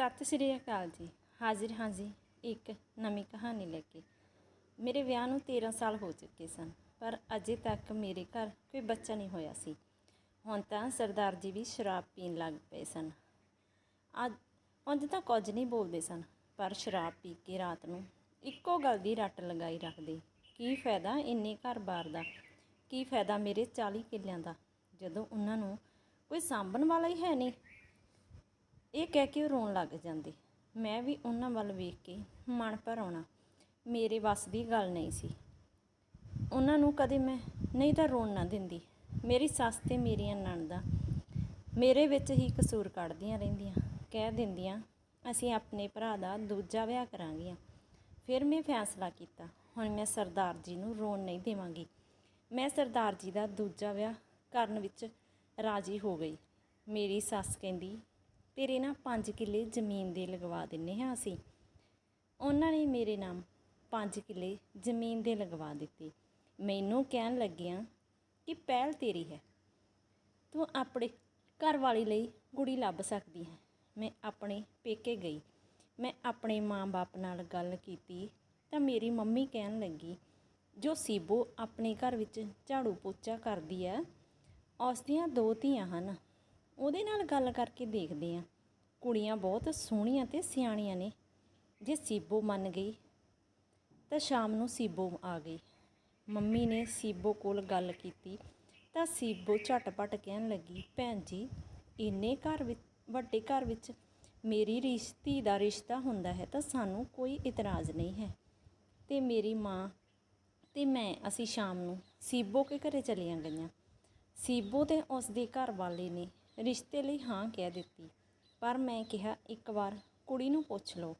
ਸਤਿ ਸ਼੍ਰੀ ਅਕਾਲ ਜੀ। ਹਾਜ਼ਰ ਹਾਂ ਜੀ ਇੱਕ ਨਵੀਂ ਕਹਾਣੀ ਲੈ ਕੇ। ਮੇਰੇ ਵਿਆਹ ਨੂੰ 13 ਸਾਲ ਹੋ ਚੁੱਕੇ ਸਨ, ਪਰ ਅਜੇ ਤੱਕ ਮੇਰੇ ਘਰ ਕੋਈ ਬੱਚਾ ਨਹੀਂ ਹੋਇਆ ਸੀ। ਹੁਣ ਤਾਂ ਸਰਦਾਰ ਜੀ ਵੀ ਸ਼ਰਾਬ ਪੀਣ ਲੱਗ ਪਏ ਸਨ। ਅੱਜ ਉਂਝ ਤਾਂ ਕੁਝ ਨਹੀਂ ਬੋਲਦੇ ਸਨ, ਪਰ ਸ਼ਰਾਬ ਪੀ ਕੇ ਰਾਤ ਨੂੰ ਇੱਕੋ ਗੱਲ ਦੀ ਰੱਟ ਲਗਾਈ ਰੱਖਦੇ। ਕੀ ਫਾਇਦਾ ਇੰਨੇ ਘਰ-ਬਾਰ ਦਾ? ਕੀ ਫਾਇਦਾ ਮੇਰੇ 40 ਕਿੱਲਿਆਂ ਦਾ, ਜਦੋਂ ਉਹਨਾਂ ਨੂੰ ਕੋਈ ਸਾਂਭਣ ਵਾਲਾ ਹੀ ਹੈ ਨਹੀਂ? ਇਹ ਕਹਿ ਕੇ ਰੋਣ ਲੱਗ ਜਾਂਦੀ। ਮੈਂ ਵੀ ਉਹਨਾਂ ਵੱਲ ਵੇਖ ਕੇ ਮਨ ਭਰ ਆਉਣਾ। ਮੇਰੇ ਵੱਸ ਦੀ ਗੱਲ ਨਹੀਂ ਸੀ। ਉਹਨਾਂ ਨੂੰ ਕਦੇ ਮੈਂ ਨਹੀਂ ਤਾਂ ਰੋਣ ਨਾ ਦਿੰਦੀ। ਮੇਰੀ ਸੱਸ ਤੇ ਮੇਰੀਆਂ ਨਣਦਾਂ ਮੇਰੇ ਵਿੱਚ ਹੀ ਕਸੂਰ ਕੱਢਦੀਆਂ ਰਹਿੰਦੀਆਂ। ਕਹਿ ਦਿੰਦੀਆਂ, ਅਸੀਂ ਆਪਣੇ ਭਰਾ ਦਾ ਦੂਜਾ ਵਿਆਹ ਕਰਾਂਗੀਆਂ। ਫਿਰ ਮੈਂ ਫੈਸਲਾ ਕੀਤਾ, ਹੁਣ ਮੈਂ ਸਰਦਾਰ ਜੀ ਨੂੰ ਰੋਣ ਨਹੀਂ ਦੇਵਾਂਗੀ। ਮੈਂ ਸਰਦਾਰ ਜੀ ਦਾ ਦੂਜਾ ਵਿਆਹ ਕਰਨ ਵਿੱਚ ਰਾਜੀ ਹੋ ਗਈ। ਮੇਰੀ ਸੱਸ ਕਹਿੰਦੀ ਤੇਰੇ ਨਾਲ 5 ਕਿੱਲੇ ਜ਼ਮੀਨ ਦੇ ਲਗਵਾ ਦਿੰਨੇ ਹਾਂ ਅਸੀਂ। ਉਹਨਾਂ ਨੇ ਮੇਰੇ ਨਾਮ 5 ਕਿੱਲੇ ਜ਼ਮੀਨ ਦੇ ਲਗਵਾ ਦਿੱਤੇ। ਮੈਨੂੰ ਕਹਿਣ ਲੱਗਿਆ ਕਿ ਪਹਿਲ ਤੇਰੀ ਹੈ। ਤੂੰ ਆਪਣੇ ਘਰ ਵਾਲੀ ਲਈ ਕੁੜੀ ਲੱਭ ਸਕਦੀ ਹੈ। ਮੈਂ ਆਪਣੇ ਪੇਕੇ ਗਈ। ਮੈਂ ਆਪਣੇ ਮਾਂ-ਬਾਪ ਨਾਲ ਗੱਲ ਕੀਤੀ ਤਾਂ ਮੇਰੀ ਮੰਮੀ ਕਹਿਣ ਲੱਗੀ, ਜੋ ਸੀਬੋ ਆਪਣੇ ਘਰ ਵਿੱਚ ਝਾੜੂ ਪੋਚਾ ਕਰਦੀ ਹੈ ਉਸ ਦੀਆਂ ਦੋ ਧੀਆਂ ਹਨ। ਉਹਦੇ ਨਾਲ ਗੱਲ ਕਰਕੇ ਦੇਖਦੇ ਆ ਕੁੜੀਆਂ ਬਹੁਤ ਸੋਹਣੀਆਂ ਤੇ ਸਿਆਣੀਆਂ ਨੇ। ਜੇ ਸੀਬੋ ਮੰਨ ਗਈ, ਤਾਂ ਸ਼ਾਮ ਨੂੰ ਸੀਬੋ ਆ ਗਈ। ਮੰਮੀ ਨੇ ਸੀਬੋ ਕੋਲ ਗੱਲ ਕੀਤੀ, ਤਾਂ ਸੀਬੋ ਝਟਪਟ ਕਹਿਣ ਲੱਗੀ, ਭੈਣ ਜੀ, ਇੰਨੇ ਘਰ ਵਿੱਚ ਵੱਡੇ ਘਰ ਵਿੱਚ ਮੇਰੀ ਰਿਸ਼ਤੀ ਦਾ ਰਿਸ਼ਤਾ ਹੁੰਦਾ ਹੈ, ਤਾਂ ਸਾਨੂੰ ਕੋਈ ਇਤਰਾਜ਼ ਨਹੀਂ ਹੈ। ਤੇ ਮੇਰੀ ਮਾਂ, ਤੇ ਮੈਂ, ਅਸੀਂ ਸ਼ਾਮ ਨੂੰ ਸੀਬੋ ਕੇ ਘਰੇ ਚਲੀਆਂ ਗਈਆਂ। ਸੀਬੋ ਤੇ ਉਸ ਦੇ ਘਰ ਵਾਲੇ ਨੇ ਰਿਸ਼ਤੇ ਲਈ ਹਾਂ ਕਹਿ ਦਿੱਤੀ। ਪਰ ਮੈਂ ਕਿਹਾ, ਇੱਕ ਵਾਰ ਕੁੜੀ ਨੂੰ ਪੁੱਛ ਲਓ।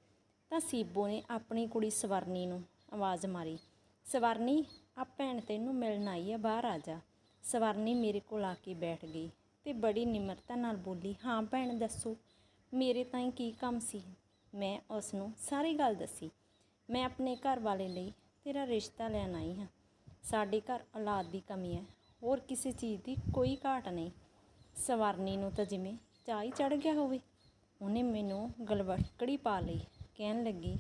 ਤਾਂ ਸੀਬੋ ਨੇ ਆਪਣੀ ਕੁੜੀ ਸਵਰਨੀ ਨੂੰ ਆਵਾਜ਼ ਮਾਰੀ। ਸਵਰਨੀ, ਆ ਭੈਣ ਤੈਨੂੰ ਮਿਲਣ ਆਈ ਹੈ ਬਾਹਰ ਆ ਜਾ। ਸਵਰਨੀ ਮੇਰੇ ਕੋਲ ਆ ਕੇ ਬੈਠ ਗਈ ਤੇ ਬੜੀ ਨਿਮਰਤਾ ਨਾਲ ਬੋਲੀ, ਹਾਂ ਭੈਣ, ਦੱਸੋ, ਮੇਰੇ ਤਾਈਂ ਕੀ ਕੰਮ ਸੀ? ਮੈਂ ਉਸ ਨੂੰ ਸਾਰੀ ਗੱਲ ਦੱਸੀ। ਮੈਂ ਆਪਣੇ ਘਰ ਵਾਲੇ ਲਈ ਤੇਰਾ ਰਿਸ਼ਤਾ ਲੈਣ ਆਈ ਹਾਂ। ਸਾਡੇ ਘਰ ਔਲਾਦ ਦੀ ਕਮੀ ਹੈ। ਹੋਰ ਕਿਸੇ ਚੀਜ਼ ਦੀ ਕੋਈ ਘਾਟ ਨਹੀਂ। ਸਵਰਨੀ ਨੂੰ ਤਾਂ ਜਿਵੇਂ ਚਾਹ ਹੀ ਚੜ੍ਹ ਗਿਆ ਹੋਵੇ। ਉਹਨੇ ਮੈਨੂੰ ਗਲਵਕੜੀ ਪਾ ਲਈ। ਕਹਿਣ ਲੱਗੀ,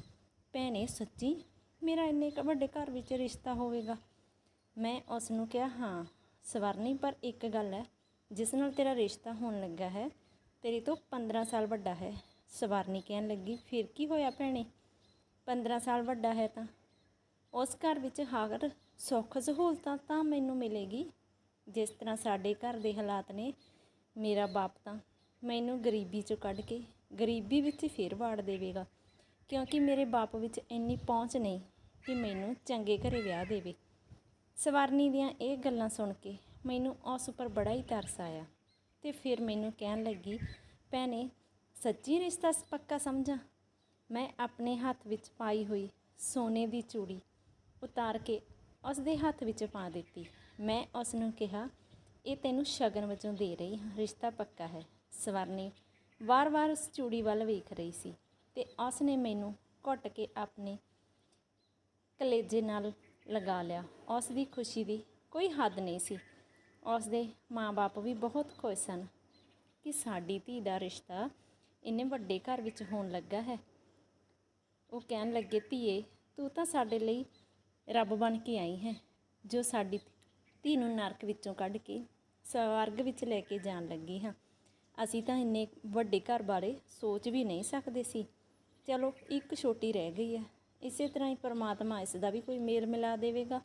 ਭੈਣੇ, ਸੱਚੀ ਮੇਰਾ ਇੰਨੇ ਕੁ ਵੱਡੇ ਘਰ ਵਿੱਚ ਰਿਸ਼ਤਾ ਹੋਵੇਗਾ? ਮੈਂ ਉਸ ਨੂੰ ਕਿਹਾ, ਹਾਂ, ਸਵਰਨੀ, ਪਰ ਇੱਕ ਗੱਲ ਹੈ, ਜਿਸ ਨਾਲ ਤੇਰਾ ਰਿਸ਼ਤਾ ਹੋਣ ਲੱਗਾ ਹੈ, ਤੇਰੇ ਤੋਂ 15 ਸਾਲ ਵੱਡਾ ਹੈ। ਸਵਰਨੀ ਕਹਿਣ ਲੱਗੀ, ਫਿਰ ਕੀ ਹੋਇਆ ਭੈਣੇ? 15 ਸਾਲ ਵੱਡਾ ਹੈ ਤਾਂ? ਉਸ ਘਰ ਵਿੱਚ ਹਰ ਸੁੱਖ ਸਹੂਲਤਾਂ ਤਾਂ ਮੈਨੂੰ ਮਿਲੇਗੀ। ਜਿਸ ਤਰ੍ਹਾਂ ਸਾਡੇ ਘਰ ਦੇ ਹਾਲਾਤ ਨੇ ਮੇਰਾ ਬਾਪ ਤਾਂ ਮੈਨੂੰ ਗਰੀਬੀ ਚੋਂ ਕੱਢ ਕੇ ਗਰੀਬੀ ਵਿੱਚ ਫਿਰ ਵਾੜ ਦੇਵੇਗਾ, ਕਿਉਂਕਿ ਮੇਰੇ ਬਾਪ ਵਿੱਚ ਇੰਨੀ ਪਹੁੰਚ ਨਹੀਂ ਕਿ ਮੈਨੂੰ ਚੰਗੇ ਘਰੇ ਵਿਆਹ ਦੇਵੇ। ਸਵਰਨੀ ਦੀਆਂ ਇਹ ਗੱਲਾਂ ਸੁਣ ਕੇ ਮੈਨੂੰ ਉਸ ਉੱਪਰ ਬੜਾ ਹੀ ਤਰਸ ਆਇਆ ਤੇ ਫਿਰ ਮੈਨੂੰ ਕਹਿਣ ਲੱਗੀ, ਭੈਣੇ, ਸੱਚੀ ਰਿਸ਼ਤਾ ਪੱਕਾ ਸਮਝਾਂ? ਮੈਂ ਆਪਣੇ ਹੱਥ ਵਿੱਚ ਪਾਈ ਹੋਈ ਸੋਨੇ ਦੀ ਚੂੜੀ ਉਤਾਰ ਕੇ ਉਸ ਦੇ ਹੱਥ ਵਿੱਚ ਪਾ ਦਿੱਤੀ। ਮੈਂ ਉਸ ਨੂੰ ਕਿਹਾ ਇਹ ਤੈਨੂੰ ਸ਼ਗਨ ਵਜੋਂ ਦੇ ਰਹੀ ਹਾਂ। ਰਿਸ਼ਤਾ ਪੱਕਾ ਹੈ। ਸਵਰਨੀ, ਵਾਰ-ਵਾਰ ਉਸ ਚੂੜੀ ਵੱਲ ਵੇਖ ਰਹੀ ਸੀ ਤੇ ਉਸ ਨੇ ਮੈਨੂੰ ਘੁੱਟ ਕੇ ਆਪਣੇ ਕਲੇਜੇ ਨਾਲ ਲਗਾ ਲਿਆ। ਉਸ ਦੀ ਖੁਸ਼ੀ ਦੀ ਕੋਈ ਹੱਦ ਨਹੀਂ ਸੀ। ਉਸ ਦੇ ਮਾਪੇ ਵੀ ਬਹੁਤ ਖੁਸ਼ ਸਨ ਕਿ ਸਾਡੀ ਧੀ ਦਾ ਰਿਸ਼ਤਾ ਇੰਨੇ ਵੱਡੇ ਘਰ ਵਿੱਚ ਹੋਣ ਲੱਗਾ ਹੈ। ਉਹ ਕਹਿਣ ਲੱਗੇ, ਧੀਏ, ਤੂੰ ਤਾਂ ਸਾਡੇ ਲਈ ਰੱਬ ਬਣ ਕੇ ਆਈ ਹੈ। ਜੋ ਸਾਡੀ ਧੀ ਨੂੰ ਨਰਕ ਵਿੱਚੋਂ ਕੱਢ ਕੇ ਸਵਰਗ ਵਿੱਚ ਲੈ ਕੇ ਜਾਣ ਲੱਗੀ ਹਾਂ। ਅਸੀਂ ਤਾਂ ਇੰਨੇ ਵੱਡੇ ਘਰ ਬਾਰੇ ਸੋਚ ਵੀ ਨਹੀਂ ਸਕਦੇ ਸੀ। ਚਲੋ, ਇੱਕ ਛੋਟੀ ਰਹਿ ਗਈ ਹੈ। ਇਸੇ ਤਰ੍ਹਾਂ ਹੀ ਪਰਮਾਤਮਾ ਇਸ ਦਾ ਵੀ ਕੋਈ ਮੇਲ ਮਿਲਾ ਦੇਵੇਗਾ।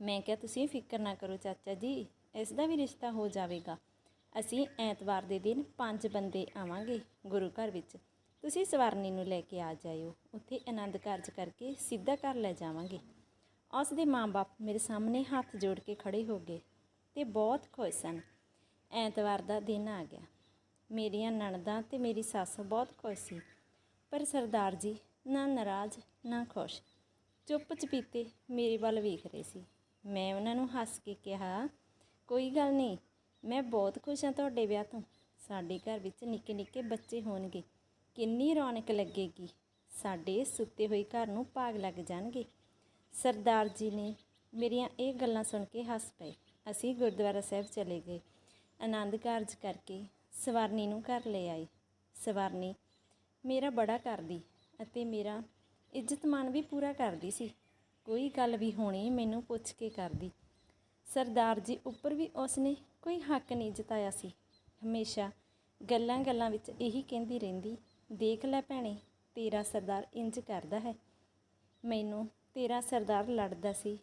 ਮੈਂ ਕਿਹਾ, ਤੁਸੀਂ ਫਿਕਰ ਨਾ ਕਰੋ ਚਾਚਾ ਜੀ, ਇਸ ਦਾ ਵੀ ਰਿਸ਼ਤਾ ਹੋ ਜਾਵੇਗਾ। ਅਸੀਂ ਐਤਵਾਰ ਦੇ ਦਿਨ ਪੰਜ ਬੰਦੇ ਆਵਾਂਗੇ ਗੁਰੂ ਘਰ ਵਿੱਚ। ਤੁਸੀਂ ਸਵਰਨੀ ਨੂੰ ਲੈ ਕੇ ਆ ਜਾਇਓ। ਉੱਥੇ ਆਨੰਦ ਕਾਰਜ ਕਰਕੇ ਸਿੱਧਾ ਘਰ ਲੈ ਜਾਵਾਂਗੇ। ਉਸ ਦੇ ਮਾਂ-ਬਾਪ ਮੇਰੇ ਸਾਹਮਣੇ ਹੱਥ ਜੋੜ ਕੇ ਖੜੇ ਹੋ ਗਏ ਤੇ ਬਹੁਤ ਖੁਸ਼ ਸਨ। ਐਤਵਾਰ ਦਾ ਦਿਨ ਆ ਗਿਆ। ਮੇਰੀਆਂ ਨਣਦਾਂ ਤੇ ਮੇਰੀ ਸੱਸ ਬਹੁਤ ਖੁਸ਼ ਸੀ, ਪਰ ਸਰਦਾਰ ਜੀ ਨਾ ਨਾਰਾਜ਼, ਨਾ ਖੁਸ਼। ਚੁੱਪ ਚਪੀਤੇ ਮੇਰੇ ਵੱਲ ਵੇਖ ਰਹੇ ਸੀ। ਮੈਂ ਉਹਨਾਂ ਨੂੰ ਹੱਸ ਕੇ ਕਿਹਾ, ਕੋਈ ਗੱਲ ਨਹੀਂ, ਮੈਂ ਬਹੁਤ ਖੁਸ਼ ਹਾਂ ਤੁਹਾਡੇ ਵਿਆਹ ਤੋਂ। ਸਾਡੇ ਘਰ ਵਿੱਚ ਨਿੱਕੇ ਨਿੱਕੇ ਬੱਚੇ ਹੋਣਗੇ। ਕਿੰਨੀ ਰੌਣਕ ਲੱਗੇਗੀ। ਸਾਡੇ ਸੁੱਤੇ ਹੋਏ ਘਰ ਨੂੰ ਭਾਗ ਲੱਗ ਜਾਣਗੇ। ਸਰਦਾਰ ਜੀ ਨੇ ਮੇਰੀਆਂ ਇਹ ਗੱਲਾਂ ਸੁਣ ਕੇ ਹੱਸ ਪਏ। ਅਸੀਂ ਗੁਰਦੁਆਰਾ ਸਾਹਿਬ ਚਲੇ ਗਏ। ਆਨੰਦ ਕਾਰਜ ਕਰਕੇ ਸਵਰਨੀ ਨੂੰ ਘਰ ਲੈ ਆਏ। ਸਵਰਨੀ ਮੇਰਾ ਬੜਾ ਕਰਦੀ ਅਤੇ ਮੇਰਾ ਇੱਜ਼ਤਮਾਨ ਵੀ ਪੂਰਾ ਕਰਦੀ ਸੀ। ਕੋਈ ਗੱਲ ਵੀ ਹੋਣੀ ਮੈਨੂੰ ਪੁੱਛ ਕੇ ਕਰਦੀ। ਸਰਦਾਰ ਜੀ ਉੱਪਰ ਵੀ ਉਸਨੇ ਕੋਈ ਹੱਕ ਨਹੀਂ ਜਤਾਇਆ ਸੀ। ਹਮੇਸ਼ਾ ਗੱਲਾਂ ਗੱਲਾਂ ਵਿੱਚ ਇਹੀ ਕਹਿੰਦੀ ਰਹਿੰਦੀ, ਦੇਖ ਲੈ ਭੈਣੇ, ਤੇਰਾ ਸਰਦਾਰ ਇੰਜ ਕਰਦਾ ਹੈ। ਮੈਨੂੰ ਤੇਰਾ ਸਰਦਾਰ ਲੜਦਾ ਸੀ।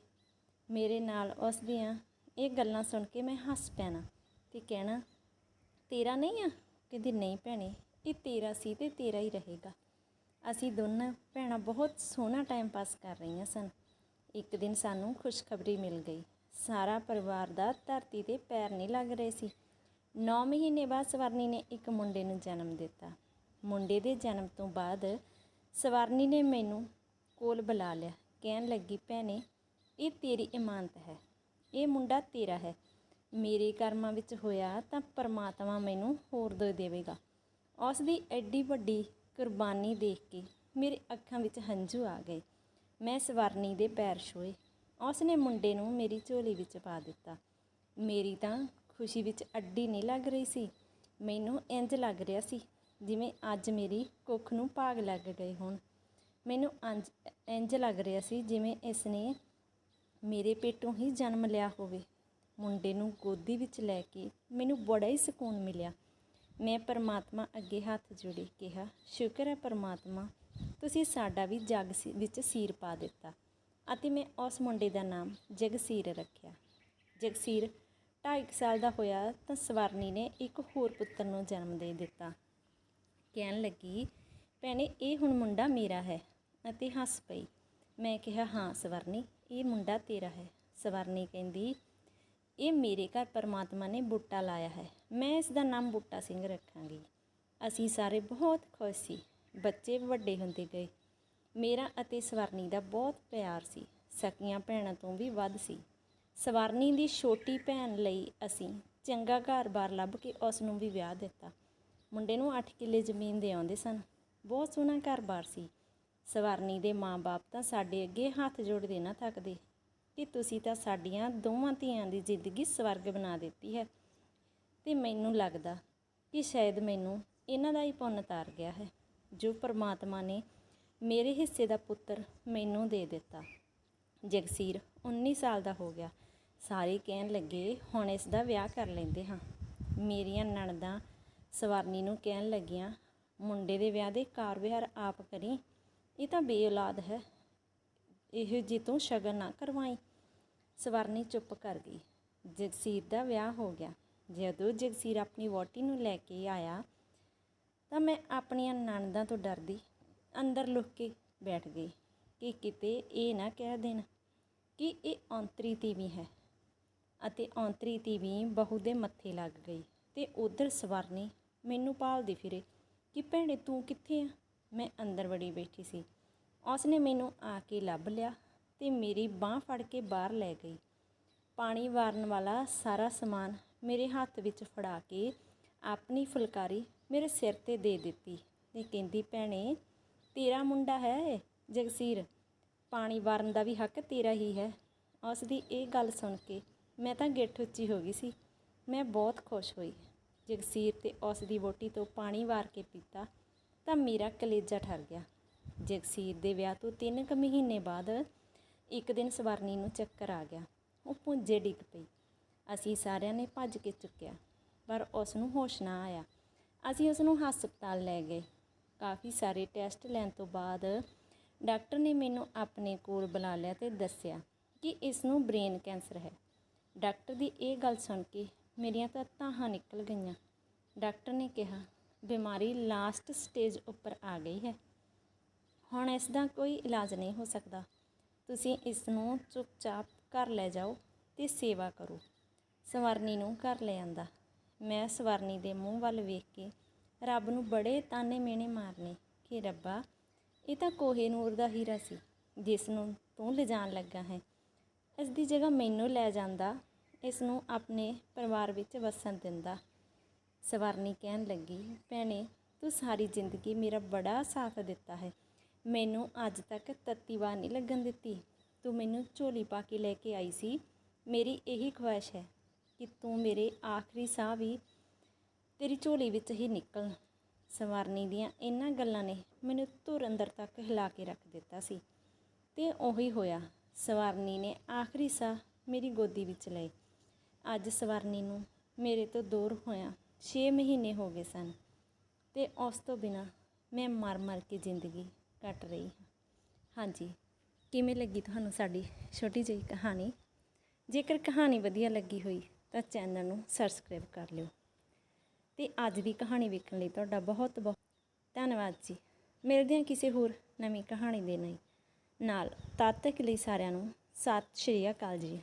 ਮੇਰੇ ਨਾਲ ਉਸ ਦੀਆਂ ਇਹ ਗੱਲਾਂ ਸੁਣ ਕੇ ਮੈਂ ਹੱਸ ਪੈਣਾ ਤੇ ਕਹਿਣਾ, ਤੇਰਾ ਨਹੀਂ ਆ? ਕਹਿੰਦੀ, ਨਹੀਂ ਭੈਣੇ, ਇਹ ਤੇਰਾ ਸੀ ਤੇ ਤੇਰਾ ਹੀ ਰਹੇਗਾ। ਅਸੀਂ ਦੋਨਾਂ ਭੈਣਾਂ ਬਹੁਤ ਸੋਹਣਾ ਟਾਈਮ ਪਾਸ ਕਰ ਰਹੀਆਂ ਸਨ। ਇੱਕ ਦਿਨ ਸਾਨੂੰ ਖੁਸ਼ਖਬਰੀ ਮਿਲ ਗਈ। ਸਾਰਾ ਪਰਿਵਾਰ ਦਾ ਧਰਤੀ ਤੇ ਪੈਰ ਨਹੀਂ ਲੱਗ ਰਹੇ ਸੀ। 9 ਮਹੀਨੇ ਬਾਅਦ ਸਵਰਨੀ ਨੇ ਇੱਕ ਮੁੰਡੇ ਨੂੰ ਜਨਮ ਦਿੱਤਾ। ਮੁੰਡੇ ਦੇ ਜਨਮ ਤੋਂ ਬਾਅਦ ਸਵਰਨੀ ਨੇ ਮੈਨੂੰ ਕੋਲ ਬੁਲਾ ਲਿਆ। ਕਹਿਣ ਲੱਗੀ, ਭੈਣੇ, ਇਹ ਤੇਰੀ ਇਮਾਨਤ ਹੈ। ਇਹ ਮੁੰਡਾ ਤੇਰਾ ਹੈ। ਮੇਰੇ ਕਰਮਾਂ ਵਿੱਚ ਹੋਇਆ ਤਾਂ ਪਰਮਾਤਮਾ ਮੈਨੂੰ ਹੋਰ ਦੇ ਦੇਵੇਗਾ। ਉਸ ਦੀ ਐਡੀ ਵੱਡੀ ਕੁਰਬਾਨੀ ਦੇਖ ਕੇ ਮੇਰੇ ਅੱਖਾਂ ਵਿੱਚ ਹੰਝੂ ਆ ਗਏ। ਮੈਂ ਸਵਰਨੀ ਦੇ ਪੈਰ ਛੋਏ। ਉਸ ਨੇ ਮੁੰਡੇ ਨੂੰ ਮੇਰੀ ਝੋਲੀ ਵਿੱਚ ਪਾ ਦਿੱਤਾ। ਮੇਰੀ ਤਾਂ ਖੁਸ਼ੀ ਵਿੱਚ ਅੱਡੀ ਨਹੀਂ ਲੱਗ ਰਹੀ ਸੀ। ਮੈਨੂੰ ਇੰਜ ਲੱਗ ਰਿਹਾ ਸੀ ਜਿਵੇਂ ਅੱਜ ਮੇਰੀ ਕੁੱਖ ਨੂੰ ਭਾਗ ਲੱਗ ਗਏ ਹੋਣ। ਮੈਨੂੰ ਅੰਜ ਇੰਜ ਲੱਗ ਰਿਹਾ ਸੀ ਜਿਵੇਂ ਇਸ ਨੇ ਮੇਰੇ ਪੇਟੋਂ ਹੀ ਜਨਮ ਲਿਆ ਹੋਵੇ। ਮੁੰਡੇ ਨੂੰ ਗੋਦੀ ਵਿੱਚ ਲੈ ਕੇ ਮੈਨੂੰ ਬੜਾ ਹੀ ਸਕੂਨ ਮਿਲਿਆ। ਮੈਂ ਪਰਮਾਤਮਾ ਅੱਗੇ ਹੱਥ ਜੋੜੇ ਕਿਹਾ, ਸ਼ੁਕਰ ਹੈ ਪਰਮਾਤਮਾ, ਤੁਸੀਂ ਸਾਡਾ ਵੀ ਜੱਗ ਸੀ- ਵਿੱਚ ਸੀਰ ਪਾ ਦਿੱਤਾ ਅਤੇ ਮੈਂ ਉਸ ਮੁੰਡੇ ਦਾ ਨਾਮ ਜਗਸੀਰ ਰੱਖਿਆ। ਜਗਸੀਰ 2.5 ਸਾਲ ਦਾ ਹੋਇਆ ਤਾਂ ਸਵਰਨੀ ਨੇ ਇੱਕ ਹੋਰ ਪੁੱਤਰ ਨੂੰ ਜਨਮ ਦੇ ਦਿੱਤਾ। ਕਹਿਣ ਲੱਗੀ, ਭੈਣੇ, ਇਹ ਹੁਣ ਮੁੰਡਾ ਮੇਰਾ ਹੈ। ਅਤੇ ਹੱਸ ਪਈ। ਮੈਂ ਕਿਹਾ, ਹਾਂ ਸਵਰਨੀ, ਇਹ ਮੁੰਡਾ ਤੇਰਾ ਹੈ। ਸਵਰਨੀ ਕਹਿੰਦੀ, ਇਹ ਮੇਰੇ ਘਰ ਪਰਮਾਤਮਾ ਨੇ ਬੂਟਾ ਲਾਇਆ ਹੈ। ਮੈਂ ਇਸ ਦਾ ਨਾਮ ਬੂਟਾ ਸਿੰਘ ਰੱਖਾਂਗੀ। ਅਸੀਂ ਸਾਰੇ ਬਹੁਤ ਖੁਸ਼ ਸੀ। ਬੱਚੇ ਵੱਡੇ ਹੁੰਦੇ ਗਏ। ਮੇਰਾ ਅਤੇ ਸਵਰਨੀ ਦਾ ਬਹੁਤ ਪਿਆਰ ਸੀ। ਸਕੀਆਂ ਭੈਣਾਂ ਤੋਂ ਵੀ ਵੱਧ ਸੀ। ਸਵਰਨੀ ਦੀ ਛੋਟੀ ਭੈਣ ਲਈ ਅਸੀਂ ਚੰਗਾ ਘਰ-ਬਾਰ ਲੱਭ ਕੇ ਉਸ ਨੂੰ ਵੀ ਵਿਆਹ ਦਿੱਤਾ। ਮੁੰਡੇ ਨੂੰ 8 ਕਿੱਲੇ ਜ਼ਮੀਨ ਦੇ ਆਉਂਦੇ ਸਨ। ਬਹੁਤ ਸੋਹਣਾ ਘਰ-ਬਾਰ ਸੀ। ਸਵਰਨੀ ਦੇ ਮਾਂ-ਬਾਪ ਤਾਂ ਸਾਡੇ ਅੱਗੇ ਹੱਥ ਜੋੜਦੇ ਨਾ ਥੱਕਦੇ। ਕਿ ਤੁਸੀਂ ਤਾਂ ਸਾਡੀਆਂ ਦੋਵਾਂ ਧੀਆਂ ਦੀ ਜ਼ਿੰਦਗੀ ਸਵਰਗ ਬਣਾ ਦਿੱਤੀ ਹੈ। ਤੇ ਮੈਨੂੰ ਲੱਗਦਾ ਕਿ ਸ਼ਾਇਦ ਮੈਨੂੰ ਇਹਨਾਂ ਦਾ ਹੀ ਪੁੰਨ ਤਾਰ ਗਿਆ ਹੈ, ਜੋ ਪਰਮਾਤਮਾ ਨੇ ਮੇਰੇ ਹਿੱਸੇ ਦਾ ਪੁੱਤਰ ਮੈਨੂੰ ਦੇ ਦਿੱਤਾ। ਜਗਸੀਰ 19 ਸਾਲ ਦਾ ਹੋ ਗਿਆ। ਸਾਰੇ ਕਹਿਣ ਲੱਗੇ, ਹੁਣ ਇਸ ਦਾ ਵਿਆਹ ਕਰ ਲੈਂਦੇ ਹਾਂ। ਮੇਰੀਆਂ ਨਣਦਾਂ ਸਵਰਨੀ ਨੂੰ ਕਹਿਣ ਲੱਗੀਆਂ, ਮੁੰਡੇ ਦੇ ਵਿਆਹ ਦੇ ਕਾਰ ਵਿਹਾਰ ਆਪ ਕਰੀ। ਇਹ ਤਾਂ ਬੇਔਲਾਦ ਹੈ। ਇਹੋ ਜੀ ਤੂੰ ਸ਼ਗਨ ਨਾ ਕਰਵਾਈ। ਸਵਰਨੀ ਚੁੱਪ ਕਰ ਗਈ। ਜਗਸੀਰ ਦਾ ਵਿਆਹ ਹੋ ਗਿਆ। ਜਦੋਂ ਜਗਸੀਰ ਆਪਣੀ ਵੋਟੀ ਨੂੰ ਲੈ ਕੇ ਆਇਆ ਤਾਂ ਮੈਂ ਆਪਣੀਆਂ ਨਣਦਾਂ ਤੋਂ ਡਰਦੀ ਅੰਦਰ ਲੁਕ ਕੇ ਬੈਠ ਗਈ ਕਿ ਕਿਤੇ ਇਹ ਨਾ ਕਹਿ ਦੇਣ ਕਿ ਇਹ ਔਂਤਰੀ ਤੀਵੀਂ ਹੈ ਅਤੇ ਔਂਤਰੀ ਤੀਵੀਂ ਬਹੂ ਦੇ ਮੱਥੇ ਲੱਗ ਗਈ ਤੇ ਉਧਰ ਸਵਰਨੀ ਮੈਨੂੰ ਭਾਲਦੀ ਫਿਰੇ ਕਿ ਭੈਣੇ ਤੂੰ ਕਿੱਥੇ ਆ? ਮੈਂ ਅੰਦਰ ਵੜੀ ਬੈਠੀ ਸੀ। ਉਸ ਨੇ ਮੈਨੂੰ ਆ ਕੇ ਲੱਭ ਲਿਆ ਤੇ ਮੇਰੀ ਬਾਹ ਫੜ ਕੇ ਬਾਹਰ ਲੈ ਗਈ। ਪਾਣੀ ਵਾਰਨ ਵਾਲਾ ਸਾਰਾ ਸਮਾਨ ਮੇਰੇ ਹੱਥ ਵਿੱਚ ਫੜਾ ਕੇ ਆਪਣੀ ਫੁਲਕਾਰੀ ਮੇਰੇ ਸਿਰ ਤੇ ਦੇ ਦਿੱਤੀ ਤੇ ਕਹਿੰਦੀ, ਭੈਣੇ, ਤੇਰਾ ਮੁੰਡਾ ਹੈ ਜਗਸੀਰ। ਪਾਣੀ ਵਾਰਨ ਦਾ ਵੀ ਹੱਕ ਤੇਰਾ ਹੀ ਹੈ। ਉਸ ਦੀ ਇਹ ਗੱਲ ਸੁਣ ਕੇ ਮੈਂ ਤਾਂ ਗਿੱਠ ਉੱਚੀ ਹੋ ਗਈ ਸੀ। ਮੈਂ ਬਹੁਤ ਖੁਸ਼ ਹੋਈ। ਜਗਸੀਰ ਤੇ ਉਸ ਦੀ ਵੋਟੀ ਤੋਂ ਪਾਣੀ ਵਾਰ ਕੇ ਪੀਤਾ। ਤਾਂ ਮੇਰਾ ਕਲੇਜਾ ਠਰ ਗਿਆ। ਜਗਸੀਰ ਦੇ ਵਿਆਹ ਤੋਂ 3 ਕੁ ਮਹੀਨੇ ਬਾਅਦ ਇੱਕ ਦਿਨ ਸਵਰਨੀ ਨੂੰ ਚੱਕਰ ਆ ਗਿਆ। ਉਹ ਪੁੰਜੇ ਡਿੱਗ ਪਈ। ਅਸੀਂ ਸਾਰਿਆਂ ਨੇ ਭੱਜ ਕੇ ਚੁੱਕਿਆ, ਪਰ ਉਸ ਨੂੰ ਹੋਸ਼ ਨਾ ਆਇਆ। ਅਸੀਂ ਉਸ ਨੂੰ ਹਸਪਤਾਲ ਲੈ ਗਏ। ਕਾਫੀ ਸਾਰੇ ਟੈਸਟ ਲੈਣ ਤੋਂ ਬਾਅਦ ਡਾਕਟਰ ਨੇ ਮੈਨੂੰ ਆਪਣੇ ਕੋਲ ਬੁਲਾ ਲਿਆ ਤੇ ਦੱਸਿਆ ਕਿ ਇਸ ਨੂੰ ਬ੍ਰੇਨ ਕੈਂਸਰ ਹੈ। ਡਾਕਟਰ ਦੀ ਇਹ ਗੱਲ ਸੁਣ ਕੇ ਮੇਰੀਆਂ ਤਾਂ ਤਾਹਾਂ ਨਿਕਲ ਗਈਆਂ। ਡਾਕਟਰ ਨੇ ਕਿਹਾ ਬਿਮਾਰੀ ਲਾਸਟ ਸਟੇਜ ਉੱਪਰ ਆ ਗਈ ਹੈ। ਹੁਣ ਇਸ ਦਾ ਕੋਈ ਇਲਾਜ ਨਹੀਂ ਹੋ ਸਕਦਾ। ਤੁਸੀਂ ਇਸ ਨੂੰ ਚੁੱਪਚਾਪ ਘਰ ਲੈ ਜਾਓ ਤੇ ਸੇਵਾ ਕਰੋ। ਸਵਰਨੀ ਨੂੰ ਘਰ ਲੈ ਆਂਦਾ। ਮੈਂ ਸਵਰਨੀ ਦੇ ਮੂੰਹ ਵੱਲ ਵੇਖ ਕੇ ਰੱਬ ਨੂੰ ਬੜੇ ਤਾਨੇ ਮੇਣੇ ਮਾਰਨੇ ਕਿ ਰੱਬਾ, ਇਹ ਤਾਂ ਕੋਹੇ ਨੂਰ ਦਾ ਹੀਰਾ ਸੀ, ਜਿਸ ਨੂੰ ਤੂੰ ਲਿਜਾਣ ਲੱਗਾ ਹੈ। ਇਸ ਦੀ ਜਗ੍ਹਾ ਮੈਨੂੰ ਲੈ ਜਾਂਦਾ ਇਸ ਨੂੰ ਆਪਣੇ ਪਰਿਵਾਰ ਵਿੱਚ ਵਸਣ ਦਿੰਦਾ। ਸਵਰਨੀ ਕਹਿਣ ਲੱਗੀ, ਭੈਣੇ, ਤੂੰ ਸਾਰੀ ਜ਼ਿੰਦਗੀ ਮੇਰਾ ਬੜਾ ਸਾਥ ਦਿੱਤਾ ਹੈ। ਮੈਨੂੰ ਅੱਜ ਤੱਕ ਤੱਤੀ ਵਾਰ ਨਹੀਂ ਲੱਗਣ ਦਿੱਤੀ। ਤੂੰ ਮੈਨੂੰ ਝੋਲੀ ਪਾ ਕੇ ਲੈ ਕੇ ਆਈ ਸੀ। ਮੇਰੀ ਇਹੀ ਖੁਆਇਸ਼ ਹੈ ਕਿ ਤੂੰ ਮੇਰੇ ਆਖਰੀ ਸਾਹ ਵੀ ਤੇਰੀ ਝੋਲੀ ਵਿੱਚ ਹੀ ਨਿਕਲਣ ਸਵਾਰਨੀ ਦੀਆਂ ਇਹਨਾਂ ਗੱਲਾਂ ਨੇ ਮੈਨੂੰ ਧੁਰ ਅੰਦਰ ਤੱਕ ਹਿਲਾ ਕੇ ਰੱਖ ਦਿੱਤਾ ਸੀ ਤੇ ਉਹੀ ਹੋਇਆ। ਸਵਾਰਨੀ ਨੇ ਆਖਰੀ ਸਾਹ ਮੇਰੀ ਗੋਦੀ ਵਿੱਚ ਲਏ। ਅੱਜ ਸਵਾਰਨੀ ਨੂੰ ਮੇਰੇ ਤੋਂ ਦੂਰ ਹੋਇਆ 6 ਮਹੀਨੇ ਹੋ ਗਏ ਸਨ ਤੇ ਉਸ ਤੋਂ ਬਿਨਾ ਮੈਂ ਮਰ ਮਰ ਕੇ ਜ਼ਿੰਦਗੀ ਕੱਟ ਰਹੀ ਹਾਂ। ਹਾਂਜੀ, ਕਿਵੇਂ ਲੱਗੀ ਤੁਹਾਨੂੰ ਸਾਡੀ ਛੋਟੀ ਜਿਹੀ ਕਹਾਣੀ? ਜੇਕਰ ਕਹਾਣੀ ਵਧੀਆ ਲੱਗੀ ਹੋਈ ਤਾਂ ਚੈਨਲ ਨੂੰ ਸਬਸਕ੍ਰਾਈਬ ਕਰ ਲਿਓ। ਤੇ ਅੱਜ ਦੀ ਕਹਾਣੀ ਵੇਖਣ ਲਈ ਤੁਹਾਡਾ ਬਹੁਤ ਬਹੁਤ ਧੰਨਵਾਦ ਜੀ। ਮਿਲਦੇ ਹਾਂ ਕਿਸੇ ਹੋਰ ਨਵੀਂ ਕਹਾਣੀ ਦੇ ਨਾਲ। ਨਾਲ ਤਦ ਤੱਕ ਲਈ ਸਾਰਿਆਂ ਨੂੰ ਸਤਿ ਸ਼੍ਰੀ ਅਕਾਲ ਜੀ।